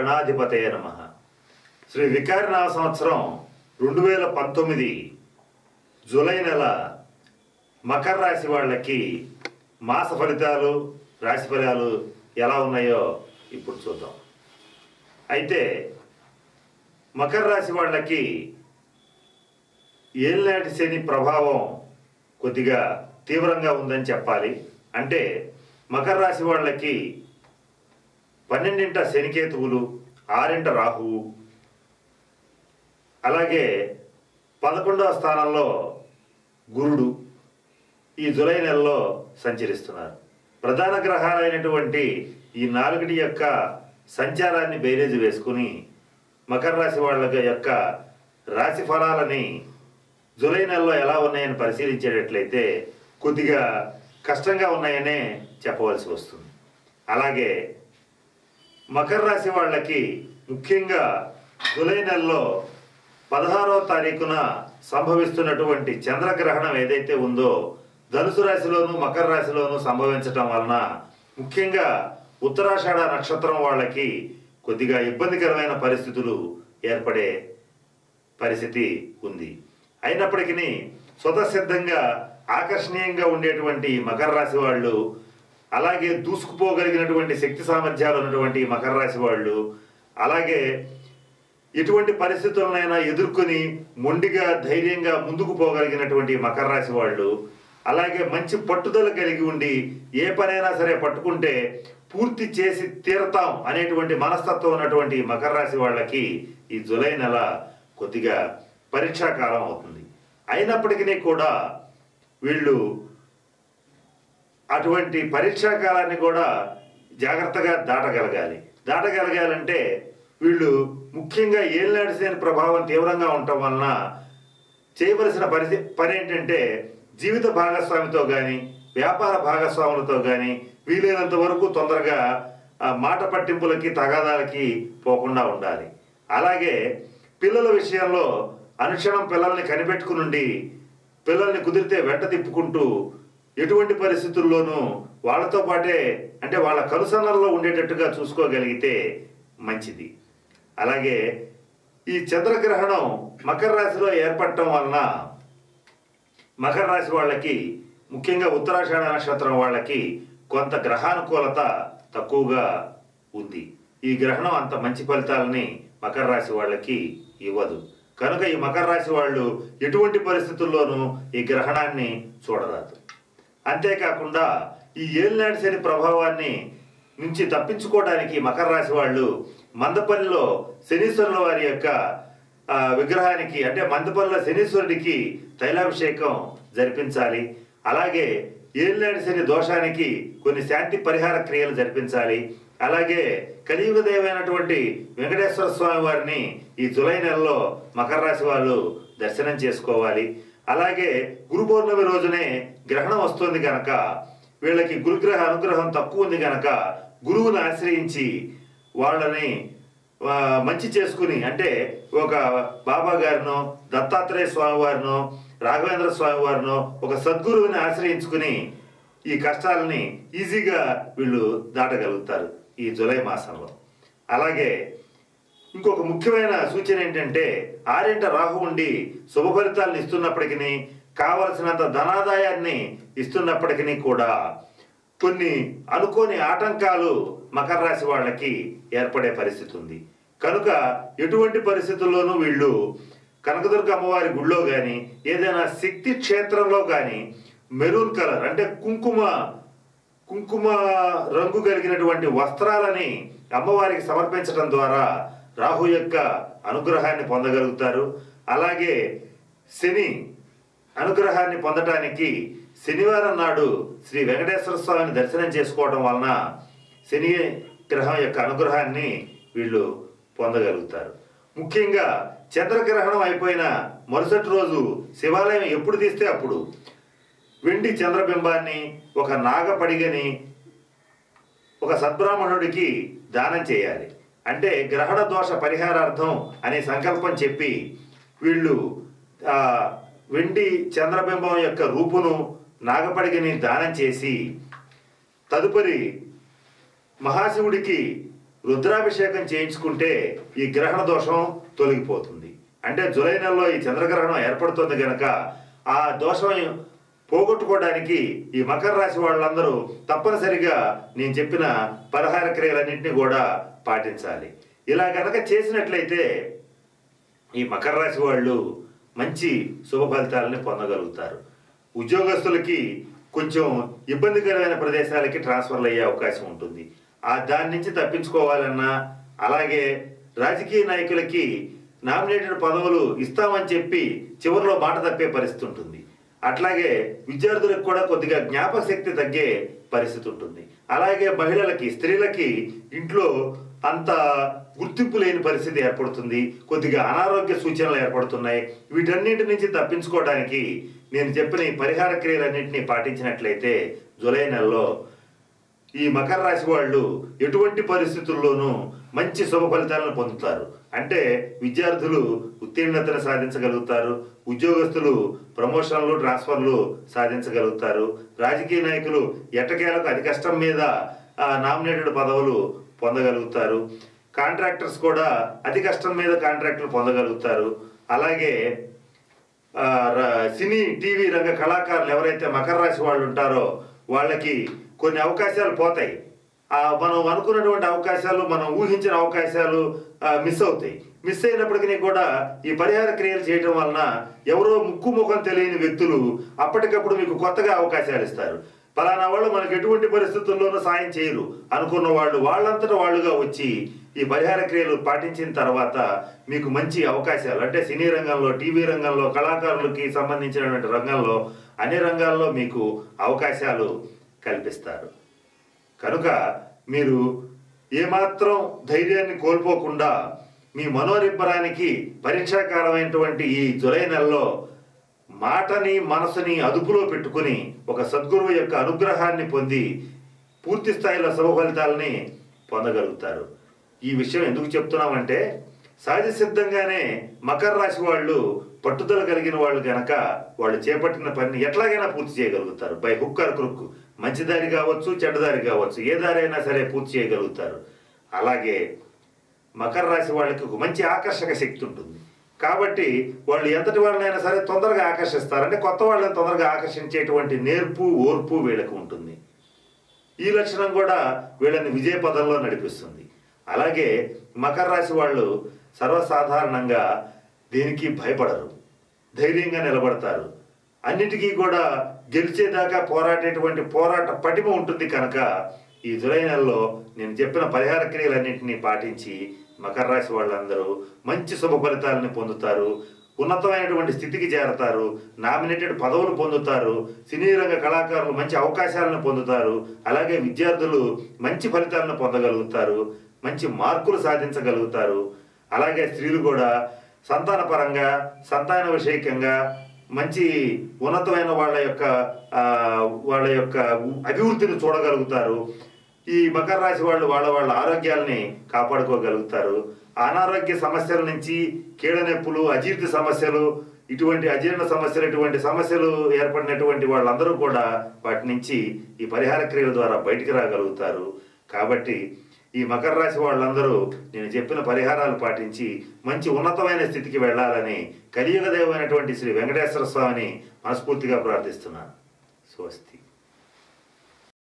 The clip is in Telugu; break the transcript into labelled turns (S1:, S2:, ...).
S1: గణాధిపతయ నమ. శ్రీ వికారినామ సంవత్సరం రెండు వేల పంతొమ్మిది జూలై నెల మకర రాశి వాళ్ళకి మాస ఫలితాలు రాశి ఫలితాలు ఎలా ఉన్నాయో ఇప్పుడు చూద్దాం. అయితే మకర రాశి వాళ్ళకి ఏళ్ళనాటి శని ప్రభావం కొద్దిగా తీవ్రంగా ఉందని చెప్పాలి. అంటే మకర రాశి వాళ్ళకి పన్నెండింట శనికేతువులు ఆరింట రాహువు. అలాగే పదకొండవ స్థానంలో గురుడు ఈ జులై నెలలో సంచరిస్తున్నారు. ప్రధాన గ్రహాలైనటువంటి ఈ నాలుగుటి యొక్క సంచారాన్ని బేరేజ్ వేసుకుని మకర రాశి వాళ్ళ యొక్క రాశి ఫలాలని జూలై నెలలో ఎలా ఉన్నాయని పరిశీలించేటట్లయితే కొద్దిగా కష్టంగా ఉన్నాయనే చెప్పవలసి వస్తుంది. అలాగే మకర రాశి వాళ్ళకి ముఖ్యంగా జూలై నెలలో పదహారవ తారీఖున సంభవిస్తున్నటువంటి చంద్రగ్రహణం ఏదైతే ఉందో ధనుసు రాశిలోను మకర రాశిలోను సంభవించటం వలన ముఖ్యంగా ఉత్తరాషాఢ నక్షత్రం వాళ్ళకి కొద్దిగా ఇబ్బందికరమైన పరిస్థితులు ఏర్పడే పరిస్థితి ఉంది. అయినప్పటికీ స్వతసిద్ధంగా ఆకర్షణీయంగా ఉండేటువంటి మకర రాశి వాళ్ళు అలాగే దూసుకుపోగలిగినటువంటి శక్తి సామర్థ్యాలు ఉన్నటువంటి మకర రాశి వాళ్ళు అలాగే ఎటువంటి పరిస్థితులనైనా ఎదుర్కొని మొండిగా ధైర్యంగా ముందుకు పోగలిగినటువంటి మకర రాశి వాళ్ళు అలాగే మంచి పట్టుదల కలిగి ఉండి ఏ పనైనా సరే పట్టుకుంటే పూర్తి చేసి తీరతాం అనేటువంటి మనస్తత్వం ఉన్నటువంటి మకర రాశి వాళ్ళకి ఈ జులై నెల కొద్దిగా పరీక్షాకాలం అవుతుంది. అయినప్పటికీ కూడా వీళ్ళు అటువంటి పరీక్షా కాలాన్ని కూడా జాగ్రత్తగా దాటగలగాలి. దాటగలగాలంటే వీళ్ళు ముఖ్యంగా ఏళ్ళనాటి శని ప్రభావం తీవ్రంగా ఉండటం వలన చేయవలసిన పరిస్థి పని ఏంటంటే జీవిత భాగస్వామితో కానీ వ్యాపార భాగస్వాములతో కానీ వీలైనంత వరకు తొందరగా మాట పట్టింపులకి తగాదాలకి పోకుండా ఉండాలి. అలాగే పిల్లల విషయంలో అనుక్షణం పిల్లల్ని కనిపెట్టుకునుండి పిల్లల్ని కుదిరితే వెంట తిప్పుకుంటూ ఎటువంటి పరిస్థితుల్లోనూ వాళ్ళతో పాటే అంటే వాళ్ళ కనుసన్నల్లో ఉండేటట్టుగా చూసుకోగలిగితే మంచిది. అలాగే ఈ చంద్రగ్రహణం మకర రాశిలో ఏర్పడటం వలన మకర రాశి వాళ్ళకి ముఖ్యంగా ఉత్తరాషాఢ నక్షత్రం వాళ్ళకి కొంత గ్రహానుకూలత తక్కువగా ఉంది. ఈ గ్రహణం అంత మంచి ఫలితాలని మకర రాశి వాళ్ళకి ఇవ్వదు. కనుక ఈ మకర రాశి వాళ్ళు ఎటువంటి పరిస్థితుల్లోనూ ఈ గ్రహణాన్ని చూడరాదు. అంతేకాకుండా ఈ ఏలినాటి శని ప్రభావాన్ని నుంచి తప్పించుకోవడానికి మకర రాశి వాళ్ళు మందపల్లిలో శనీశ్వరుల వారి యొక్క విగ్రహానికి అంటే మందపల్లిలో శనీశ్వరుడికి తైలాభిషేకం జరిపించాలి. అలాగే ఏలినాటి శని దోషానికి కొన్ని శాంతి పరిహార క్రియలు జరిపించాలి. అలాగే కలియుగ దేవైనటువంటి వెంకటేశ్వర స్వామి వారిని ఈ జులై నెలలో మకర రాశి వాళ్ళు దర్శనం చేసుకోవాలి. అలాగే గురు పౌర్ణమి రోజునే గ్రహణం వస్తుంది కనుక వీళ్ళకి గురుగ్రహ అనుగ్రహం తక్కువ ఉంది కనుక గురువుని ఆశ్రయించి వాళ్ళని మంచి చేసుకుని అంటే ఒక బాబా గారినో దత్తాత్రేయ స్వామివారినో రాఘవేంద్ర స్వామివారినో ఒక సద్గురువుని ఆశ్రయించుకుని ఈ కష్టాలని ఈజీగా వీళ్ళు దాటగలుగుతారు ఈ జూలై మాసంలో. అలాగే ఇంకొక ముఖ్యమైన సూచన ఏంటంటే ఆరింట రాహు ఉండి శుభ ఫలితాలను ఇస్తున్నప్పటికీ కావలసినంత ధనాదాయాన్ని ఇస్తున్నప్పటికీ కూడా కొన్ని అనుకోని ఆటంకాలు మకర రాశి వాళ్ళకి ఏర్పడే పరిస్థితి ఉంది. కనుక ఎటువంటి పరిస్థితుల్లోనూ వీళ్ళు కనకదుర్గ అమ్మవారి గుళ్ళో కానీ ఏదైనా శక్తి క్షేత్రంలో కానీ మెరూన్ కలర్ అంటే కుంకుమ కుంకుమ రంగు కలిగినటువంటి వస్త్రాలని అమ్మవారికి సమర్పించడం ద్వారా రాహు యొక్క అనుగ్రహాన్ని పొందగలుగుతారు. అలాగే శని అనుగ్రహాన్ని పొందటానికి శనివారం నాడు శ్రీ వెంకటేశ్వర స్వామిని దర్శనం చేసుకోవడం వలన శని గ్రహం యొక్క అనుగ్రహాన్ని వీళ్ళు పొందగలుగుతారు. ముఖ్యంగా చంద్రగ్రహణం అయిపోయిన మరుసటి రోజు శివాలయం ఎప్పుడు తీస్తే అప్పుడు? వెండి చంద్రబింబాన్ని ఒక నాగపడిగని ఒక సద్బ్రాహ్మణుడికి దానం చేయాలి. అంటే గ్రహణ దోష పరిహారార్థం అనే సంకల్పం చెప్పి వీళ్ళు వెండి చంద్రబింబం యొక్క రూపును నాగపడిగని దానం చేసి తదుపరి మహాశివుడికి రుద్రాభిషేకం చేయించుకుంటే ఈ గ్రహణ దోషం తొలగిపోతుంది. అంటే జూలై నెలలో ఈ చంద్రగ్రహణం ఏర్పడుతుంది గనక ఆ దోషం పోగొట్టుకోవడానికి ఈ మకర రాశి వాళ్ళందరూ తప్పనిసరిగా నేను చెప్పిన పరిహార క్రియలన్నింటినీ కూడా పాటించాలి. ఇలా కనుక చేసినట్లయితే ఈ మకర రాశి వాళ్ళు మంచి శుభ ఫలితాలని పొందగలుగుతారు. ఉద్యోగస్తులకి కొంచెం ఇబ్బందికరమైన ప్రదేశాలకి ట్రాన్స్ఫర్లు అయ్యే అవకాశం ఉంటుంది. ఆ దాని నుంచి తప్పించుకోవాలన్నా అలాగే రాజకీయ నాయకులకి నామినేటెడ్ పదవులు ఇస్తామని చెప్పి చివరిలో మాట తప్పే పరిస్థితి ఉంటుంది. అట్లాగే విద్యార్థులకు కూడా కొద్దిగా జ్ఞాపక శక్తి తగ్గే పరిస్థితి ఉంటుంది. అలాగే మహిళలకి స్త్రీలకి ఇంట్లో అంత గుర్తింపు లేని పరిస్థితి ఏర్పడుతుంది. కొద్దిగా అనారోగ్య సూచనలు ఏర్పడుతున్నాయి. వీటన్నింటి నుంచి తప్పించుకోవడానికి నేను చెప్పిన ఈ పరిహార క్రియలన్నింటినీ పాటించినట్లయితే జూలై నెలలో ఈ మకర రాశి వాళ్ళు ఎటువంటి పరిస్థితుల్లోనూ మంచి శుభ ఫలితాలను పొందుతారు. అంటే విద్యార్థులు ఉత్తీర్ణతను సాధించగలుగుతారు. ఉద్యోగస్తులు ప్రమోషన్లు ట్రాన్స్ఫర్లు సాధించగలుగుతారు. రాజకీయ నాయకులు ఎట్టకేలకు అతి కష్టం మీద నామినేటెడ్ పదవులు పొందగలుగుతారు. కాంట్రాక్టర్స్ కూడా అతి కష్టం మీద కాంట్రాక్టులు పొందగలుగుతారు. అలాగే సినీ టీవీ రంగ కళాకారులు ఎవరైతే మకర రాశి వాళ్ళు ఉంటారో వాళ్ళకి కొన్ని అవకాశాలు పోతాయి. మనం అనుకున్నటువంటి అవకాశాలు మనం ఊహించిన అవకాశాలు మిస్ అవుతాయి. మిస్ అయినప్పటికీ కూడా ఈ పరిహార క్రియలు చేయడం వలన ఎవరో ముక్కు ముఖం తెలియని వ్యక్తులు అప్పటికప్పుడు మీకు కొత్తగా అవకాశాలు ఇస్తారు. ఫలానా వాళ్ళు మనకు ఎటువంటి పరిస్థితుల్లోనూ సాయం చేయరు. అనుకున్న వాళ్ళు వాళ్ళంతటా వాళ్ళుగా వచ్చి ఈ పరిహార క్రియలు పాటించిన తర్వాత మీకు మంచి అవకాశాలు అంటే సినీ రంగంలో టీవీ రంగంలో కళాకారులకి సంబంధించినటువంటి రంగంలో అన్ని రంగాల్లో మీకు అవకాశాలు కల్పిస్తారు. కనుక మీరు ఏమాత్రం ధైర్యాన్ని కోల్పోకుండా మీ మనోనిబ్బరానికి పరీక్షాకాలమైనటువంటి ఈ జులై నెలలో మాటని మనసుని అదుపులో పెట్టుకుని ఒక సద్గురువు యొక్క అనుగ్రహాన్ని పొంది పూర్తి స్థాయిలో శుభ ఫలితాలని పొందగలుగుతారు. ఈ విషయం ఎందుకు చెప్తున్నామంటే సహజ సిద్ధంగానే మకర రాశి వాళ్ళు పట్టుదల కలిగిన వాళ్ళు గనక వాళ్ళు చేపట్టిన పనిని ఎట్లాగైనా పూర్తి చేయగలుగుతారు. By hook or crook. మంచి దారి కావచ్చు చెడ్డదారి కావచ్చు ఏ దారి అయినా సరే పూర్తి చేయగలుగుతారు. అలాగే మకర రాశి వాళ్ళకి ఒక మంచి ఆకర్షక శక్తి ఉంటుంది. కాబట్టి వాళ్ళు ఎంతటి వాళ్ళనైనా సరే తొందరగా ఆకర్షిస్తారంటే కొత్త వాళ్ళని తొందరగా ఆకర్షించేటువంటి నేర్పు ఓర్పు వీళ్ళకి ఉంటుంది. ఈ లక్షణం కూడా వీళ్ళని విజయ పదంలో నడిపిస్తుంది. అలాగే మకర రాశి వాళ్ళు సర్వసాధారణంగా దేనికి భయపడరు. ధైర్యంగా నిలబడతారు. అన్నిటికీ కూడా గెలిచేదాకా పోరాటేటువంటి పోరాట పటిమ ఉంటుంది కనుక ఈ జులై నెలలో నేను చెప్పిన పరిహార క్రియలన్నింటినీ పాటించి మకర రాశి వాళ్ళందరూ మంచి శుభ ఫలితాలని పొందుతారు. ఉన్నతమైనటువంటి స్థితికి చేరతారు. నామినేటెడ్ పదవులు పొందుతారు. సినీ రంగ కళాకారులు మంచి అవకాశాలను పొందుతారు. అలాగే విద్యార్థులు మంచి ఫలితాలను పొందగలుగుతారు. మంచి మార్కులు సాధించగలుగుతారు. అలాగే స్త్రీలు కూడా సంతాన పరంగా సంతాన విషయకంగా మంచి ఉన్నతమైన వాళ్ళ యొక్క వాళ్ళ యొక్క అభివృద్ధిని చూడగలుగుతారు. ఈ మకర రాశి వాళ్ళు వాళ్ళ వాళ్ళ ఆరోగ్యాల్ని కాపాడుకోగలుగుతారు. అనారోగ్య సమస్యల నుంచి కీడనొప్పులు అజీర్తి సమస్యలు ఇటువంటి అజీర్ణ సమస్యలు ఇటువంటి సమస్యలు ఏర్పడినటువంటి వాళ్ళందరూ కూడా వాటి నుంచి ఈ పరిహార క్రియల ద్వారా బయటికి రాగలుగుతారు. కాబట్టి ఈ మకర రాశి వాళ్ళందరూ నేను చెప్పిన పరిహారాలు పాటించి మంచి ఉన్నతమైన స్థితికి వెళ్ళాలని కలియుగ దైవమైనటువంటి శ్రీ వెంకటేశ్వర స్వామిని మనస్ఫూర్తిగా ప్రార్థిస్తున్నాను. స్వస్తి.